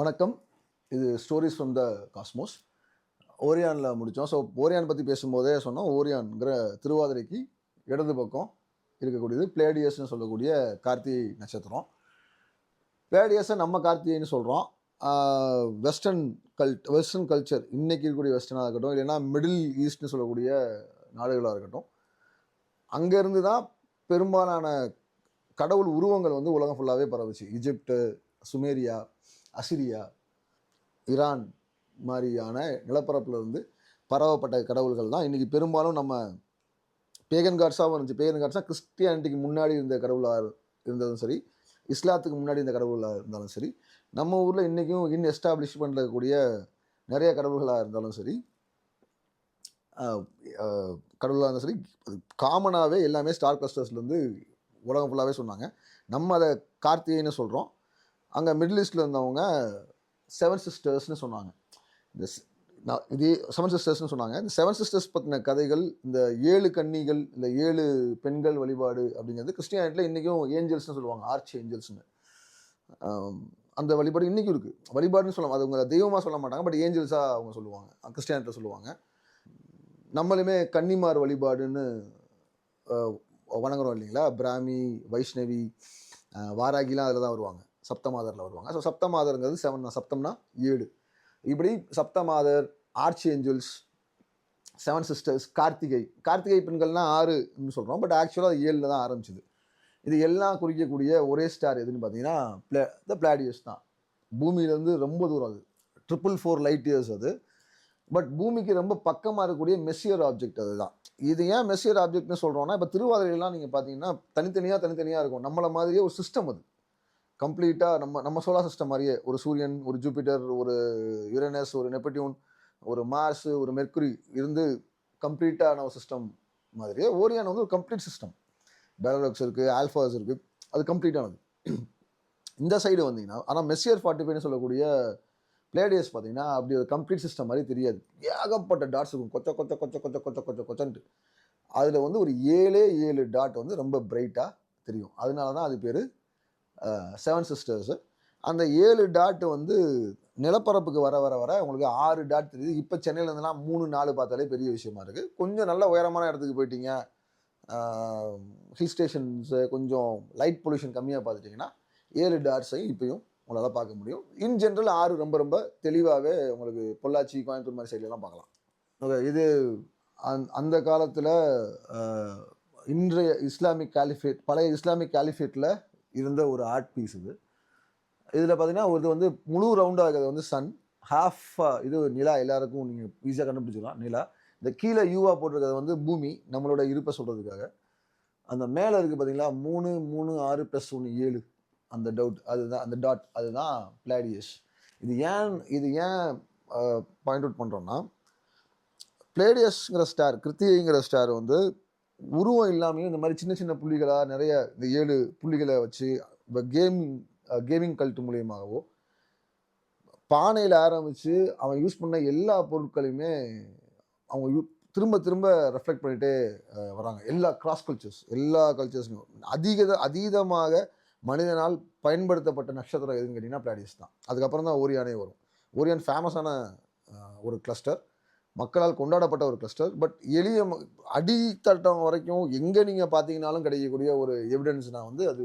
வணக்கம். இது stories from the cosmos ஓரியானில் முடித்தோம் ஸோ ஓரியான் பற்றி பேசும்போதே சொன்னோம். ஓரியான்ங்கிற திருவாதிரைக்கு இடது பக்கம் இருக்கக்கூடியது பிளேடியஸ்னு சொல்லக்கூடிய கார்த்திகை நட்சத்திரம். பிளேடியஸை நம்ம கார்த்திகைன்னு சொல்கிறோம் வெஸ்டர்ன் கல்ட் வெஸ்டர்ன் கல்ச்சர் இன்றைக்கி இருக்கக்கூடிய வெஸ்டர்னாக இருக்கட்டும் இல்லைன்னா மிடில் ஈஸ்ட்னு சொல்லக்கூடிய நாடுகளாக இருக்கட்டும். அங்கேருந்து தான் பெரும்பாலான கடவுள் உருவங்கள் வந்து உலகம் ஃபுல்லாகவே பரவுச்சு. இஜிப்டு சுமேரியா அசிரியா ஈரான் மாதிரியான நிலப்பரப்பில் இருந்து பரவப்பட்ட கடவுள்கள் தான். இன்றைக்கி பெரும்பாலும் நம்ம பேகன் காட்ஸாகவும் இருந்துச்சு. பேகன் காட்ஸாக கிறிஸ்டியானிட்டிக்கு முன்னாடி இருந்த கடவுளாக இருந்ததும் சரி இஸ்லாத்துக்கு முன்னாடி இருந்த கடவுளாக இருந்தாலும் சரி நம்ம ஊரில் இன்றைக்கும் இன் எஸ்டாப்ளிஷ் பண்ணக்கூடிய நிறைய கடவுள்களாக இருந்தாலும் சரி கடவுளாக இருந்தாலும் சரி காமனாகவே எல்லாமே ஸ்டார் கிளஸ்டர்ஸ்லேருந்து உலகம் ஃபுல்லாகவே சொன்னாங்க. நம்ம அதை கார்த்திகைன்னு சொல்கிறோம் அங்கே மிடில் ஈஸ்டில் இருந்தவங்க செவன் சிஸ்டர்ஸ்னு சொன்னாங்க. இந்த நான் இது செவன் சிஸ்டர்ஸ்னு சொன்னாங்க. இந்த செவன் சிஸ்டர்ஸ் பற்றின கதைகள் இந்த ஏழு கன்னிகள் இந்த ஏழு பெண்கள் வழிபாடு அப்படிங்கிறது கிறிஸ்டியானிட்டியில் இன்றைக்கும் ஏஞ்சல்ஸ்னு சொல்லுவாங்க ஆர்ச் ஏஞ்சல்ஸ்னு அந்த வழிபாடு இன்றைக்கும் இருக்குது வழிபாடுன்னு சொல்லலாம். அது அவங்க தெய்வமாக சொல்ல மாட்டாங்க பட் ஏஞ்சல்ஸாக அவங்க சொல்லுவாங்க கிறிஸ்டியானிட்டியில் சொல்லுவாங்க. நம்மளுமே கன்னிமார் வழிபாடுன்னு வணங்குறோம் இல்லைங்களா? பிராமி வைஷ்ணவி வாராகிலாம் அதில் தான் வருவாங்க. சப்தமாதரில் வருவாங்க. ஸோ சப்தமாதருங்கிறது செவன் சப்தம்னா ஏழு. இப்படி சப்தமாதர் archangels seven sisters Karthigai. Karthigai பெண்கள்னா ஆறுன்னு சொல்கிறோம் பட் ஆக்சுவலாக அது ஏழில் தான் ஆரம்பிச்சிது. இது எல்லாம் குறிக்கக்கூடிய ஒரே ஸ்டார் எதுன்னு பார்த்தீங்கன்னா பிளே த பிளாடியஸ் தான். பூமியிலேருந்து ரொம்ப தூரம் அது. ட்ரிபிள் ஃபோர் லைட் இயர்ஸ் அது. பட் பூமிக்கு ரொம்ப பக்கமாக இருக்கக்கூடிய மெஸ்ஸியர் ஆப்ஜெக்ட் அதுதான் இது ஏன் மெஸ்ஸியர் ஆப்ஜெக்ட்னு சொல்கிறோன்னா இப்போ திருவாதிரையெல்லாம் நீங்கள் பார்த்தீங்கன்னா தனித்தனியாக தனித்தனியாக இருக்கும். நம்மளை மாதிரியே ஒரு சிஸ்டம் அது. கம்ப்ளீட்டாக நம்ம நம்ம சோலார் சிஸ்டம் மாதிரியே ஒரு சூரியன் ஒரு ஜூபிட்டர் ஒரு யுரேனஸ் ஒரு நெப்படியூன் ஒரு மார்ஸ் ஒரு மெர்க்குரி இருந்து கம்ப்ளீட்டான ஒரு சிஸ்டம் மாதிரியே ஓரியான் வந்து ஒரு கம்ப்ளீட் சிஸ்டம். பேலராக்ஸ் இருக்குது ஆல்ஃபாஸ் இருக்குது அது கம்ப்ளீட்டானது. இந்த சைடு வந்தீங்கன்னா ஆனால் மெஸ்ஸியர் ஃபார்ட்டி ஃபைவ்னு சொல்லக்கூடிய பிளேடியஸ் பார்த்தீங்கன்னா அப்படி ஒரு கம்ப்ளீட் சிஸ்டம் மாதிரி தெரியாது. ஏகப்பட்ட டாட்ஸ் இருக்கும். கொச்ச கொச்ச கொச்ச கொச்ச கொச்ச கொச்ச கொச்சன்ட்டு. அதில் வந்து ஒரு ஏழே ஏழு டாட் வந்து ரொம்ப பிரைட்டாக தெரியும். அதனால தான் அது பேர் செவன் சிஸ்டர்ஸு அந்த ஏழு டாட் வந்து நிலப்பரப்புக்கு வர வர வர உங்களுக்கு ஆறு டாட் தெரியுது. இப்போ சென்னையிலேருந்துலாம் மூணு நாலு பார்த்தாலே பெரிய விஷயமா இருக்குது கொஞ்சம் நல்ல உயரமான இடத்துக்கு போயிட்டீங்க. ஹில் ஸ்டேஷன்ஸு கொஞ்சம் லைட் பொல்யூஷன் கம்மியாக பார்த்துட்டிங்கன்னா ஏழு டாட்ஸையும் இப்பயும் உங்களால் பார்க்க முடியும். இன் ஜென்ரல் ஆறு ரொம்ப ரொம்ப தெளிவாகவே உங்களுக்கு பொள்ளாச்சி கோயம்புத்தூர் மாதிரி சைட்லலாம் பார்க்கலாம். ஓகே இது அந் அந்த காலத்தில் இன்றைய இஸ்லாமிக் காலிஃபேட் பழைய இஸ்லாமிக் காலிஃபேட்டில் இருந்த ஒரு ஆர்ட் பீஸ் இது. இதில் பார்த்தீங்கன்னா இது வந்து முழு ரவுண்டாக இருக்கிறது வந்து சன் ஹாஃப் இது நிலா எல்லாருக்கும் நீங்கள் ஈஸியாக கண்டுபிடிச்சிக்கலாம் நிலா. இந்த கீழே யூவா போட்டிருக்கிறது வந்து பூமி நம்மளோட இருப்பை சொல்கிறதுக்காக அந்த மேலே இருக்குது பார்த்தீங்களா மூணு மூணு ஆறு ப்ளஸ் ஒன்று ஏழு. அந்த டவுட் அதுதான் அந்த டாட் அதுதான் பிளாடியஸ் இது ஏன் இது ஏன் பாயிண்ட் அவுட் பண்ணுறோன்னா பிளேடியஸ்ங்கிற ஸ்டார் கிருத்திகைங்கிற ஸ்டார் வந்து உருவம் இல்லாமையும் இந்த மாதிரி சின்ன சின்ன புள்ளிகளாக நிறைய இந்த ஏழு புள்ளிகளை வச்சு இப்போ கேமிங் கேமிங் கல்ட்டு மூலியமாகவோ பானையில் ஆரம்பித்து அவன் யூஸ் பண்ண எல்லா பொருட்களையுமே அவங்க யூ திரும்ப திரும்ப ரெஃப்ளெக்ட் பண்ணிகிட்டே வராங்க. எல்லா கிராஸ் கல்ச்சர்ஸ் எல்லா கல்ச்சர்ஸ்லையும் அதிக அதீதமாக மனிதனால் பயன்படுத்தப்பட்ட நட்சத்திரம் எதுன்னு கேட்டிங்கன்னா பிளாடியஸ் தான். அதுக்கப்புறம் தான் ஓரியானே வரும் ஓரியான் ஃபேமஸான ஒரு கிளஸ்டர் மக்களால் கொண்டாடப்பட்ட ஒரு கிளஸ்டர் பட் எளிய ம- அடித்தட்டம் வரைக்கும் எங்கே நீங்கள் பார்த்தீங்கனாலும் கிடைக்கக்கூடிய ஒரு எவிடன்ஸ்னால் வந்து அது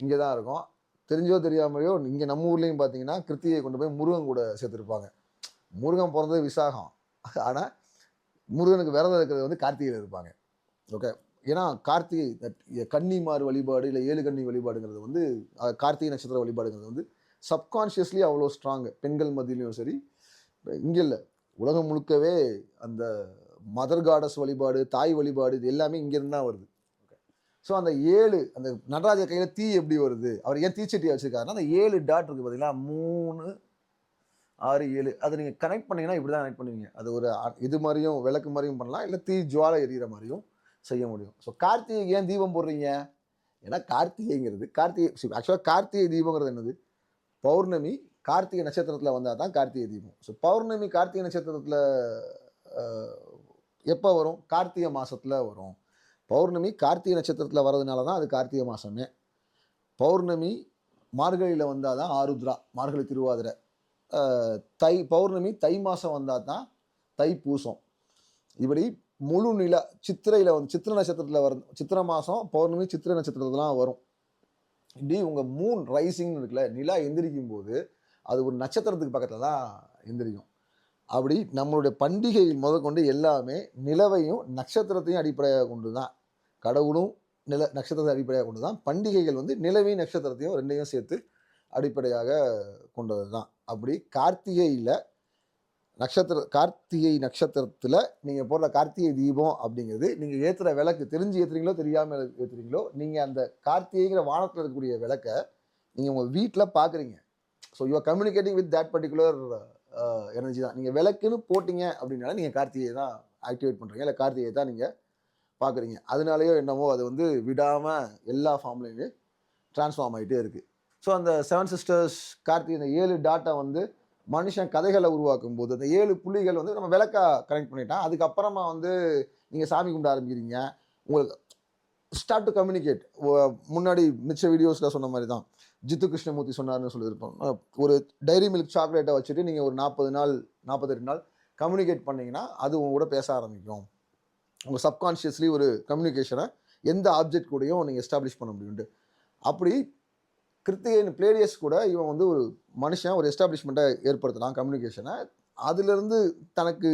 இங்கே தான் இருக்கும். தெரிஞ்சோ தெரியாமலையோ இங்கே நம்ம ஊர்லேயும் பார்த்தீங்கன்னா கிருத்தியை கொண்டு போய் முருகன் கூட சேர்த்துருப்பாங்க. முருகன் பிறந்தது விசாகம். ஆனால் முருகனுக்கு விரதம் இருக்கிறது வந்து கார்த்திகையில் இருப்பாங்க. ஓகே ஏன்னா கார்த்திகை கன்னிமார் வழிபாடு இல்லை ஏழு கன்னி வழிபாடுங்கிறது வந்து கார்த்திகை நட்சத்திர வழிபாடுங்கிறது வந்து சப்கான்ஷியஸ்லி அவ்வளோ ஸ்ட்ராங்கு பெண்கள் மத்தியிலையும் சரி இங்கே இல்லை. உலகம் முழுக்கவே அந்த மதர் காடஸ் வழிபாடு தாய் வழிபாடு இது எல்லாமே இங்கேருந்து தான் வருது ஸோ அந்த ஏழு அந்த நடராஜர் கையில் தீ எப்படி வருது? அவர் ஏன் தீச்சட்டியாக வச்சுருக்காருன்னா அந்த ஏழு டாட் இருக்குது பார்த்தீங்கன்னா மூணு ஆறு ஏழு. அதை நீங்கள் கனெக்ட் பண்ணீங்கன்னா இப்படி தான் கனெக்ட் பண்ணுவீங்க. அது ஒரு இது மாதிரியும் விளக்கு மாதிரியும் பண்ணலாம். இல்லை தீ ஜுவாலை எரியிற மாதிரியும் செய்ய முடியும். ஸோ கார்த்திகை ஏன் தீபம் போடுறீங்க? ஏன்னா கார்த்திகைங்கிறது கார்த்திகை ஆக்சுவலாக கார்த்திகை தீபங்கிறது என்னது? பௌர்ணமி கார்த்திகை நட்சத்திரத்தில் வந்தால் தான் கார்த்திகை தீபம். ஸோ பௌர்ணமி கார்த்திகை நட்சத்திரத்தில் எப்போ வரும்? கார்த்திகை மாதத்தில் வரும். பௌர்ணமி கார்த்திகை நட்சத்திரத்தில் வர்றதுனால தான் அது கார்த்திகை மாதமே பௌர்ணமி மார்கழியில் வந்தால் தான் ஆருத்ரா மார்கழி திருவாதிரை. தை பௌர்ணமி தை மாதம் வந்தால் தான் தை பூசம். இப்படி முழு நிலா சித்திரையில் வந்து சித்திர நட்சத்திரத்தில் வர சித்திரை மாதம் பௌர்ணமி சித்திரை நட்சத்திரத்துலாம் வரும். இப்படி உங்கள் மூன் ரைசிங்னு இருக்குல்ல நிலா எந்திரிக்கும் போது அது ஒரு நட்சத்திரத்துக்கு பக்கத்தில் தான் எந்திரிக்கும். அப்படி நம்மளுடைய பண்டிகையில் முதற்கொண்டு எல்லாமே நிலவையும் நட்சத்திரத்தையும் அடிப்படையாக கொண்டு தான் கடவுளும் நில நட்சத்திரத்தை அடிப்படையாக கொண்டு தான் பண்டிகைகள் வந்து நிலவையும் நட்சத்திரத்தையும் ரெண்டையும் சேர்த்து அடிப்படையாக கொண்டது தான் அப்படி கார்த்திகையில் நட்சத்திர கார்த்திகை நட்சத்திரத்தில் நீங்கள் போடுற கார்த்திகை தீபம் அப்படிங்கிறது நீங்கள் ஏற்றுகிற விளக்கு தெரிஞ்சு ஏற்றுறீங்களோ தெரியாமல் ஏற்றுறீங்களோ நீங்கள் அந்த கார்த்திகைங்கிற வானத்தில் இருக்கக்கூடிய விளக்கை நீங்கள் உங்கள் வீட்டில் பார்க்குறீங்க so you're communicating with that particular energy தான். நீங்கள் விளக்குன்னு போட்டிங்க அப்படின்னால நீங்கள் கார்த்திகையை தான் ஆக்டிவேட் பண்ணுறீங்க இல்லை கார்த்திகையை தான் நீங்கள் பார்க்குறீங்க. அதனாலேயோ என்னமோ அது வந்து விடாமல் எல்லா ஃபார்ம்லேயுமே ட்ரான்ஸ்ஃபார்ம் ஆகிட்டே இருக்குது ஸோ அந்த செவன் சிஸ்டர்ஸ் கார்த்திகை இந்த ஏழு டாட்டா வந்து மனுஷன் கதைகளை உருவாக்கும் போது அந்த ஏழு புள்ளிகள் வந்து நம்ம விளக்கா கனெக்ட் பண்ணிட்டான். அதுக்கப்புறமா வந்து நீங்கள் சாமி கும்பிட ஆரம்பிக்கிறீங்க. உங்களுக்கு ஸ்டார்ட் டு கம்யூனிகேட் முன்னாடி மிச்ச வீடியோஸில் சொன்ன மாதிரி தான். ஜித்து கிருஷ்ணமூர்த்தி சொன்னார்னு சொல்லியிருப்போம். ஒரு டைரி மில்க் சாக்லேட்டை வச்சுட்டு நீங்கள் ஒரு நாற்பது நாள் நாற்பத்தெட்டு நாள் கம்யூனிகேட் பண்ணிங்கன்னா அது உங்க கூட பேச ஆரம்பிக்கும். உங்கள் சப்கான்ஷியஸ்லி ஒரு கம்யூனிகேஷனை எந்த ஆப்ஜெக்ட் கூடயும் நீங்கள் எஸ்டாப்ளிஷ் பண்ண முடியும்ட்டு அப்படி கிருத்திகேயன் பிளேடியஸ் கூட இவன் வந்து ஒரு மனுஷன் ஒரு எஸ்டாப்ளிஷ்மெண்ட்டை ஏற்படுத்தலாம் கம்யூனிகேஷனை அதுலேருந்து தனக்கு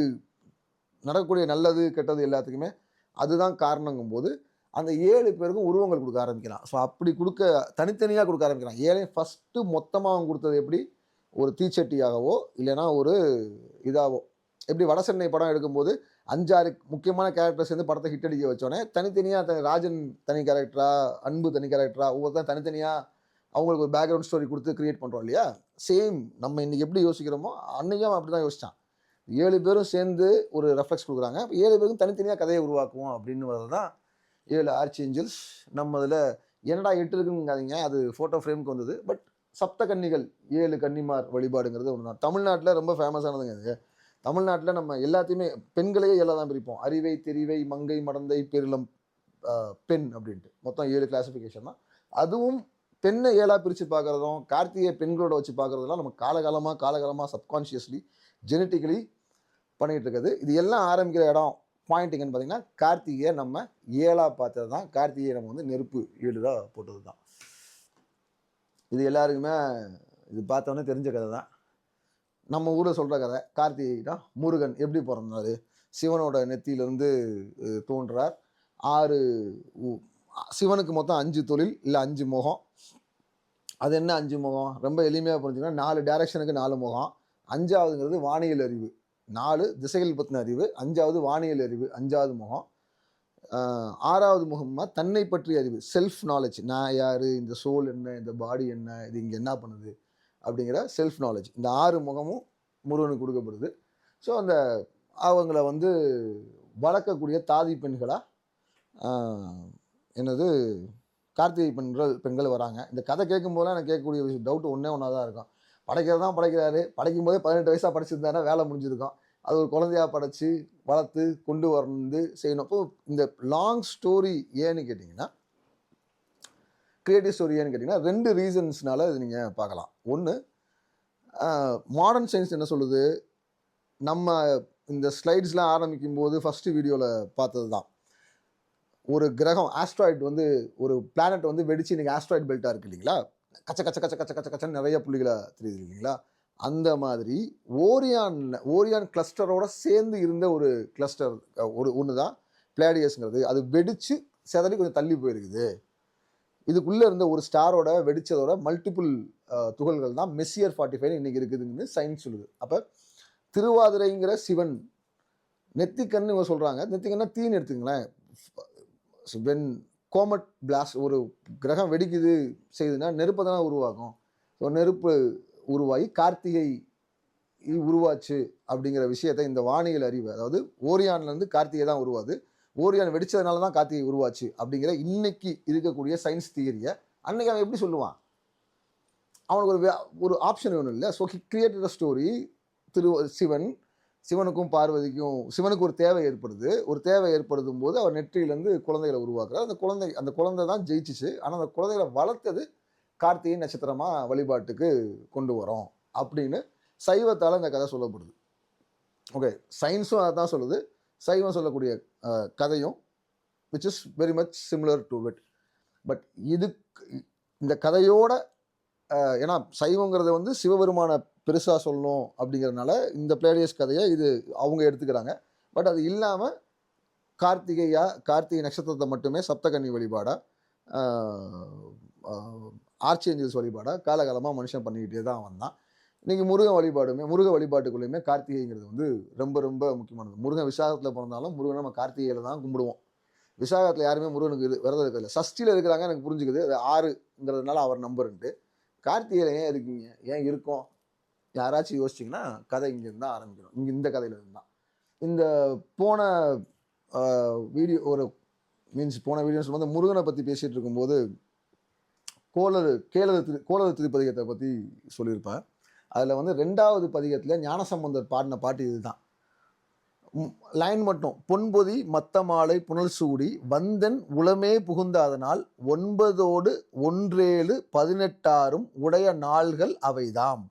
நடக்கக்கூடிய நல்லது கெட்டது எல்லாத்துக்குமே அதுதான் காரணங்கும் போது அந்த ஏழு பேருக்கும் உருவங்கள் கொடுக்க ஆரம்பிக்கிறான் ஸோ அப்படி கொடுக்க தனித்தனியாக கொடுக்க ஆரம்பிக்கிறான் ஏழை ஃபஸ்ட்டு மொத்தமாக அவன் கொடுத்தது எப்படி? ஒரு தீச்சட்டியாகவோ இல்லைன்னா ஒரு இதாகவோ எப்படி வடசென்னை படம் எடுக்கும்போது அஞ்சாறு முக்கியமான கேரக்டர்ஸ் வந்து படத்தை ஹிட் அடிக்க வச்சோடனே தனித்தனியாக ராஜன் தனி கேரக்டரா அன்பு தனி கேரக்டரா ஒவ்வொருத்தரும் தனித்தனியாக அவங்களுக்கு ஒரு பேக்ரவுண்ட் ஸ்டோரி கொடுத்து க்ரியேட் பண்ணுறோம் இல்லையா? சேம் நம்ம இன்னைக்கு எப்படி யோசிக்கிறோமோ அன்றைக்கும் அவன் அப்படி தான் யோசிச்சான். ஏழு பேரும் சேர்ந்து ஒரு ரெஃப்ளெக்ஸ் கொடுக்குறாங்க. ஏழு பேரும் தனித்தனியாக கதையை உருவாக்குவோம் அப்படின்னு தான் ஏழு ஆர்ச் ஏஞ்சல்ஸ் நம்ம அதில் என்னடா எட்டு இருக்குங்காதீங்க. அது ஃபோட்டோ ஃப்ரேமுக்கு வந்தது. பட் சப்த கன்னிகள் ஏழு கன்னிமார் வழிபாடுங்கிறது ஒன்று தான் தமிழ்நாட்டில் ரொம்ப ஃபேமஸானதுங்க அது தமிழ்நாட்டில் நம்ம எல்லாத்தையுமே பெண்களையே எல்லாம் தான் பிரிப்போம். அறிவை தெரிவை மங்கை மடந்தை பெருளம் பெண் அப்படின்ட்டு. மொத்தம் ஏழு கிளாஸிஃபிகேஷன் தான். அதுவும் பெண்ணை ஏழா பிரித்து பார்க்குறதும் கார்த்திகை பெண்களோட வச்சு பார்க்குறதுலாம் நம்ம காலகாலமாக காலகாலமாக சப்கான்ஷியஸ்லி ஜெனட்டிக்கலி பண்ணிகிட்டு இருக்குது. இது எல்லாம் ஆரம்பிக்கிற இடம் பாயிண்ட் எங்கன்னு பார்த்தீங்கன்னா கார்த்திகையை நம்ம ஏழா பார்த்தது தான் கார்த்திகையை நம்ம வந்து நெருப்பு ஏழுதா போட்டது தான் இது எல்லாருக்குமே இது பார்த்தோன்னே தெரிஞ்ச கதை தான் நம்ம ஊரில் சொல்கிற கதை கார்த்திகைனா முருகன் எப்படி பிறந்தார்? சிவனோட நெத்தியிலேருந்து தோன்றார். ஆறு உ- சிவனுக்கு மொத்தம் அஞ்சு தொழில் இல்லை அஞ்சு முகம். அது என்ன அஞ்சு முகம்? ரொம்ப எளிமையாக புரிஞ்சுக்கணும் நாலு டேரக்ஷனுக்கு நாலு முகம். அஞ்சாவதுங்கிறது வானியல் அறிவு. நாலு திசைகள் பற்றின அறிவு அஞ்சாவது வானியல் அறிவு அஞ்சாவது முகம். ஆறாவது முகமாக தன்னை பற்றிய அறிவு செல்ஃப் நாலேஜ் நான் யார் இந்த சோல் என்ன இந்த பாடி என்ன இது இங்கே என்ன பண்ணுது அப்படிங்கிற செல்ஃப் நாலேஜ் இந்த ஆறு முகமும் முருகனுக்கு கொடுக்கப்படுது. ஸோ அந்த அவங்கள வந்து வளர்க்கக்கூடிய தாதி பெண்களாக என்னது கார்த்திகை பெண்கள் பெண்கள் வராங்க. இந்த கதை கேட்கும்போதெல்லாம் எனக்கு கேட்கக்கூடிய டவுட் ஒன்றே ஒன்றா தான் இருக்கும். படைக்கிறது தான் படைக்கிறாரு. படைக்கும் போதே பதினெட்டு வயசாக படிச்சிருந்தாருன்னா வேலை முடிஞ்சிருக்கும். அது ஒரு குழந்தையாக படைச்சி வளர்த்து கொண்டு வந்து செய்யணும். அப்போ இந்த லாங் ஸ்டோரி ஏன்னு கேட்டிங்கன்னா க்ரியேட்டிவ் ஸ்டோரி ஏன்னு கேட்டிங்கன்னா ரெண்டு ரீசன்ஸ்னால இது நீங்கள் பார்க்கலாம். ஒன்று மாடர்ன் சயின்ஸ் என்ன சொல்லுது? நம்ம இந்த ஸ்லைட்ஸ்லாம் ஆரம்பிக்கும் போது ஃபஸ்ட்டு வீடியோவில் பார்த்தது தான் ஒரு கிரகம் ஆஸ்ட்ராய்டு வந்து ஒரு பிளானட் வந்து வெடிச்சு இன்றைக்கி ஆஸ்ட்ராய்டு பெல்ட்டாக இருக்கு இல்லைங்களா? கச்ச கச்ச கச்ச கச்ச கச்ச கச்சன்னு நிறைய புள்ளிகளை தெரியுது இல்லைங்களா? அந்த மாதிரி ஓரியான் ஓரியான் கிளஸ்டரோட சேர்ந்து இருந்த ஒரு கிளஸ்டர் ஒரு ஒன்று தான் பிளேடியஸ்ங்கிறது அது வெடித்து சிதறி கொஞ்சம் தள்ளி போயிருக்குது. இதுக்குள்ளே இருந்த ஒரு ஸ்டாரோட வெடித்ததோட மல்டிபிள் துகள்கள் தான் மெஸ்ஸியர் ஃபார்ட்டி ஃபைவ் இன்றைக்கி இருக்குதுன்னு சயின்ஸ் சொல்லுது. அப்போ திருவாதிரைங்கிற சிவன் நெத்திக்கண்ணு இவங்க சொல்கிறாங்க நெத்திக்கண்ணா தீன்னு எடுத்துங்களேன் வென் கோமட் பிளாஸ்ட் ஒரு கிரகம் வெடிக்குது செய்யுதுன்னா நெருப்பை தானே உருவாக்கும் ஸோ நெருப்பு உருவாகி கார்த்திகை உருவாச்சு அப்படிங்கிற விஷயத்தை இந்த வானியல் அறிவு அதாவது ஓரியான்லேருந்து கார்த்திகை தான் உருவாது ஓரியான் வெடிச்சதுனால தான் கார்த்திகை உருவாச்சு அப்படிங்கிற இன்னைக்கு இருக்கக்கூடிய சயின்ஸ் தியரியை அன்னைக்கு அவன் எப்படி சொல்லுவான்? அவனுக்கு ஒரு ஒரு ஆப்ஷன் வேணும் இல்லை? So he created story through Shivan. சிவனுக்கும் பார்வதிக்கும் சிவனுக்கு ஒரு தேவை ஏற்படுது. ஒரு தேவை ஏற்படுத்தும் போது அவர் நெற்றியிலேருந்து குழந்தைகளை உருவாக்குறார். அந்த குழந்தை அந்த குழந்தை தான் ஜெயிச்சிச்சு. ஆனால் அந்த குழந்தைகளை வளர்த்தது கார்த்திகை நட்சத்திரமாக வழிபாட்டுக்கு கொண்டு வரோம் அப்படின்னு சைவத்தால் இந்த கதை சொல்லப்படுது. ஓகே சயின்ஸும் அதை தான் சொல்லுது. சைவம் சொல்லக்கூடிய கதையும் which is very much similar to it but இதுக்கு இந்த கதையோட ஏன்னா சைவங்கிறத வந்து சிவபெருமான பெருசாக சொல்லணும் அப்படிங்கிறதுனால இந்த பிளேடியஸ் கதையை இது அவங்க எடுத்துக்கிறாங்க. பட் அது இல்லாமல் கார்த்திகையா கார்த்திகை நட்சத்திரத்தை மட்டுமே சப்தகன்னி வழிபாடாக வழிபாடா ஆர்ச்சேஞ்சல்ஸ் வழிபாடா காலகாலமாக மனுஷன் பண்ணிக்கிட்டே தான் வந்தான். இன்றைக்கி முருகன் வழிபாடுமே முருக வழிபாட்டுக்குள்ளேயுமே கார்த்திகைங்கிறது வந்து ரொம்ப ரொம்ப முக்கியமானது. முருகன் விசாகத்தில் பிறந்தாலும் முருகன் நம்ம கார்த்திகையில் தான் கும்பிடுவோம். விசாகத்தில் யாருமே முருகனுக்கு இது விரதம் இருக்கிறது சஷ்டியில் இருக்கிறாங்க எனக்கு புரிஞ்சுக்குது. அது ஆறுங்கிறதுனால அவர் நம்பருன்ட்டு கார்த்திகையில் ஏன் இருக்கீங்க? ஏன் இருக்கும்? யாராச்சும் யோசிச்சிங்கன்னா கதை இங்கேருந்து தான் ஆரம்பிக்கணும். இங்கே இந்த கதையிலேருந்து தான். இந்த போன வீடியோ ஒரு மீன்ஸ் போன வீடியோஸ் வந்து முருகனை பற்றி பேசிகிட்டு இருக்கும்போது கோலர் கேளறு திரு கோளறு திருப்பதிகத்தை பற்றி சொல்லியிருப்பேன் அதில் வந்து ரெண்டாவது பதிகத்தில் ஞானசம்பந்தர் பாடின பாட்டு இதுதான். லைன் மட்டும். பொன்பொதி மத்த மாலை புனல் சூடி வந்தன் உளமே புகுந்தாதனால் ஒன்பதோடு ஒன்றேழு பதினெட்டாரும் உடைய நாள்கள் அவைதாம்.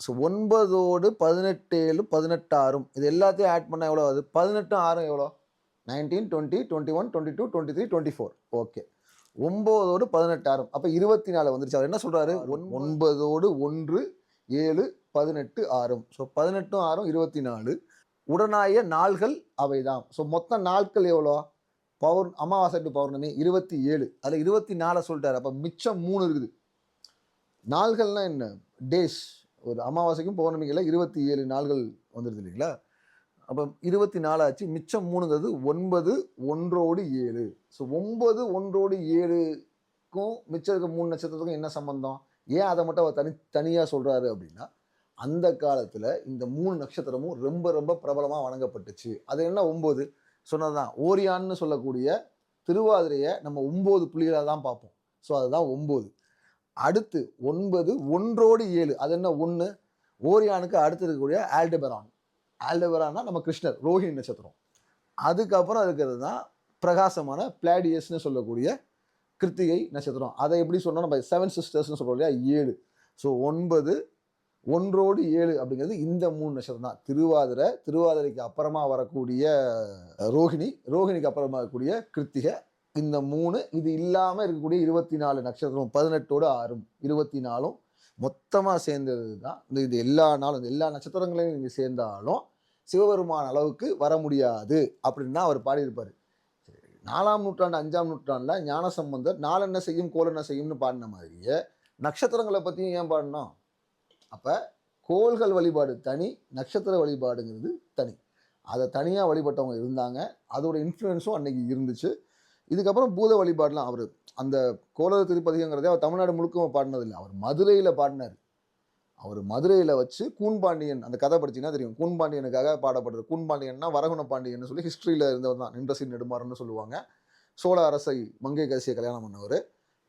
ஸோ ஒன்பதோடு பதினெட்டேழு பதினெட்டாரும் இது எல்லாத்தையும் ஆட் பண்ணால் எவ்வளோ ஆகுது? பதினெட்டும் ஆறும் எவ்வளோ nineteen twenty twenty one twenty two twenty three twenty four okay ஒம்போதோடு பதினெட்டாயிரம் அப்போ இருபத்தி நாலு வந்துருச்சு. அவர் என்ன சொல்கிறாரு ஒன் ஒன்பதோடு ஒன்று ஏழு பதினெட்டு ஆறும் ஸோ பதினெட்டும் ஆறும் இருபத்தி நாலு உடனாய நாள்கள் அவைதான் ஸோ மொத்த நாட்கள் எவ்வளோ? பௌர் அமாவாசை டு பௌர்ணமி இருபத்தி ஏழு. அதில் இருபத்தி நாலை சொல்லிட்டாரு. அப்போ மிச்சம் மூணு இருக்குது. நாள்கள்னா என்ன? டேஸ். ஒரு அமாவாசைக்கும் பௌர்ணமிகளில் இருபத்தி ஏழு நாள்கள் வந்துடுது இல்லைங்களா? அப்போ இருபத்தி நாலாச்சு மிச்சம் மூணுங்கிறது ஒன்பது ஒன்றோடு ஏழு. ஸோ ஒன்பது ஒன்றோடு ஏழுக்கும் மிச்சம் இருக்க மூணு நட்சத்திரத்துக்கும் என்ன சம்பந்தம்? ஏன் அதை மட்டும் அவர் தனி தனியாக சொல்கிறாரு அப்படின்னா அந்த காலத்தில் இந்த மூணு நட்சத்திரமும் ரொம்ப ரொம்ப பிரபலமாக வணங்கப்பட்டுச்சு. அது என்ன ஒம்பது சொன்னது தான் ஓரியான்னு சொல்லக்கூடிய திருவாதிரையை நம்ம ஒம்பது புள்ளிகளாக தான் பார்ப்போம். ஸோ அதுதான் ஒம்பது அடுத்து ஒன்பது ஒன்றோடு ஏழு. அது என்ன? ஒன்று. ஓரியானுக்கு அடுத்து இருக்கக்கூடிய ஆல்டபெரான். ஆல்டபெரான்னா நம்ம கிருஷ்ணர் ரோஹிணி நட்சத்திரம். அதுக்கப்புறம் இருக்கிறது தான் பிரகாசமான பிளாடியஸ்னு சொல்லக்கூடிய கிருத்திகை நட்சத்திரம். அதை எப்படி சொன்னால் நம்ம செவன் சிஸ்டர்ஸ்னு சொல்கிறோம் இல்லையா? ஏழு. ஸோ ஒன்பது ஒன்றோடு ஏழு அப்படிங்கிறது இந்த மூணு நட்சத்திரம் தான். திருவாதிரை திருவாதிரைக்கு அப்புறமா வரக்கூடிய ரோஹிணி ரோஹிணிக்கு அப்புறமா இருக்கக்கூடிய கிருத்திகை. இந்த மூணு இது இல்லாமல் இருக்கக்கூடிய இருபத்தி நாலு நட்சத்திரம் பதினெட்டோடு ஆறும் இருபத்தி நாலும் மொத்தமாக சேர்ந்தது தான் இந்த இது எல்லா நாளும் இந்த எல்லா நட்சத்திரங்களையும் நீங்கள் சேர்ந்தாலும் சிவபெருமான் அளவுக்கு வர முடியாது அப்படின்னு அவர் பாடியிருப்பார். நாலாம் நூற்றாண்டு அஞ்சாம் நூற்றாண்டில் ஞானசம்பந்தர் என்ன செய்யும் கோலென்ன செய்யும்னு பாடின மாதிரியே நட்சத்திரங்களை பற்றியும் ஏன் பாடினோம் அப்போ கோள்கள் வழிபாடு தனி நட்சத்திர வழிபாடுங்கிறது தனி. அதை தனியாக வழிபட்டவங்க இருந்தாங்க. அதோட இன்ஃப்ளூயன்ஸும் அன்னைக்கு இருந்துச்சு. இதுக்கப்புறம் பூத வழிபாடுலாம் அவர் அந்த கோலர் திருப்பதிகங்கிறதே அவர் தமிழ்நாடு முழுக்க பாடினதில்லை. அவர் மதுரையில் பாடினார். அவர் மதுரையில் வச்சு கூன்பாண்டியன் அந்த கதை படிச்சீங்கன்னா தெரியும். கூன்பாண்டியனுக்காக பாடப்படுறது. கூன்பாண்டியன்னா வரகுண பாண்டியன் சொல்லி ஹிஸ்ட்ரியில் இருந்தவர் தான். நின்றசி நெடுமாறன்னு சொல்லுவாங்க. சோழ அரசை மங்கை கரிசியை கல்யாணம் பண்ணவர்.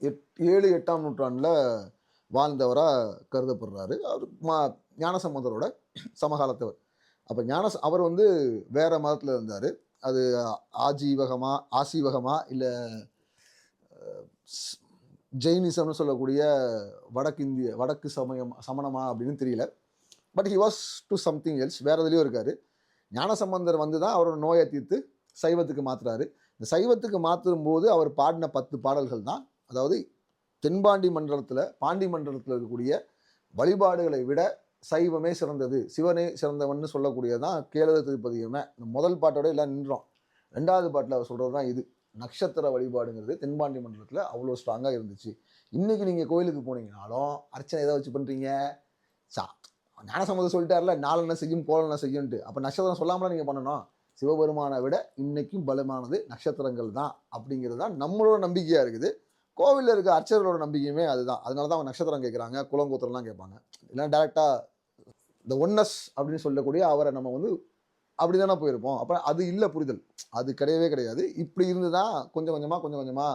எட் ஏழு எட்டாம் நூற்றாண்டில் வாழ்ந்தவராக கருதப்படுறாரு. அவர் மா ஞானசம்பந்தரோட சமகாலத்தவர். அப்போ ஞான அவர் வந்து வேறு மதத்தில் இருந்தார். அது ஆஜீவகமா ஆசீவகமா இல்லை ஜெயினிசம்னு சொல்லக்கூடிய வடக்கு இந்திய வடக்கு சமயம் சமணமா அப்படின்னு தெரியல. But he was to something else வேறு எதுலேயும் இருக்கார். ஞானசம்பந்தர் வந்து தான் அவரோட நோயை தீர்த்து சைவத்துக்கு மாற்றுறாரு இந்த சைவத்துக்கு மாற்றும் போது அவர் பாடின பத்து பாடல்கள் தான். அதாவது தென்பாண்டி மண்டலத்தில் பாண்டி மண்டலத்தில் இருக்கக்கூடிய வழிபாடுகளை விட சைவமே சிறந்தது. சிவனே சிறந்தவன்னு சொல்லக்கூடியதான் கேளத திருப்பதியுமே. இந்த முதல் பாட்டோட எல்லாம் நின்றோம். ரெண்டாவது பாட்டில் அவர் சொல்கிறது தான் இது. நட்சத்திர வழிபாடுங்கிறது தென்பாண்டி மண்டலத்தில் அவ்வளோ ஸ்ட்ராங்காக இருந்துச்சு. இன்றைக்கி நீங்கள் கோயிலுக்கு போனீங்கனாலும் அர்ச்சனை எதை வச்சு பண்ணுறீங்க சா ஞானசம்மதம் சொல்லிட்டார்ல நாலெண்ண செய்யும் கோலெண்ண செய்யும்ட்டு அப்போ நட்சத்திரம் சொல்லாமலாம் நீங்கள் பண்ணணும். சிவபெருமானை விட இன்றைக்கும் பலமானது நட்சத்திரங்கள் தான் அப்படிங்கிறது தான் நம்மளோட நம்பிக்கையாக இருக்குது. கோவிலில் இருக்க அர்ச்சகர்களோட நம்பிக்கையுமே அதுதான். அதனால தான் அவங்க நட்சத்திரம் கேட்குறாங்க குலங்கோத்திரம்லாம் கேட்பாங்க. இல்லைன்னா டேரெக்டாக இந்த ஒன்னஸ் அப்படின்னு சொல்லக்கூடிய அவரை நம்ம வந்து அப்படி தானே போயிருப்போம். அப்போ அது இல்லை புரிதல். அது கிடையவே கிடையாது. இப்படி இருந்து தான் கொஞ்சம் கொஞ்சமாக கொஞ்சம் கொஞ்சமாக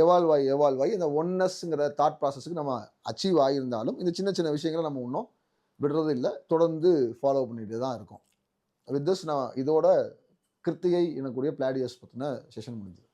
எவால்வ் ஆகி எவால்வ் ஆகி இந்த ஒன்னஸ்ங்கிற தாட் ப்ராசஸுக்கு நம்ம அச்சீவ் ஆகியிருந்தாலும் இந்த சின்ன சின்ன விஷயங்களை நம்ம இன்னும் விடுறது இல்லை. தொடர்ந்து ஃபாலோ பண்ணிகிட்டே தான் இருக்கோம். வித் திஸ் நான் இதோட கிருத்திகை எனக்கூடிய பிளாடியஸ் பற்றின செஷன் முடிஞ்சது.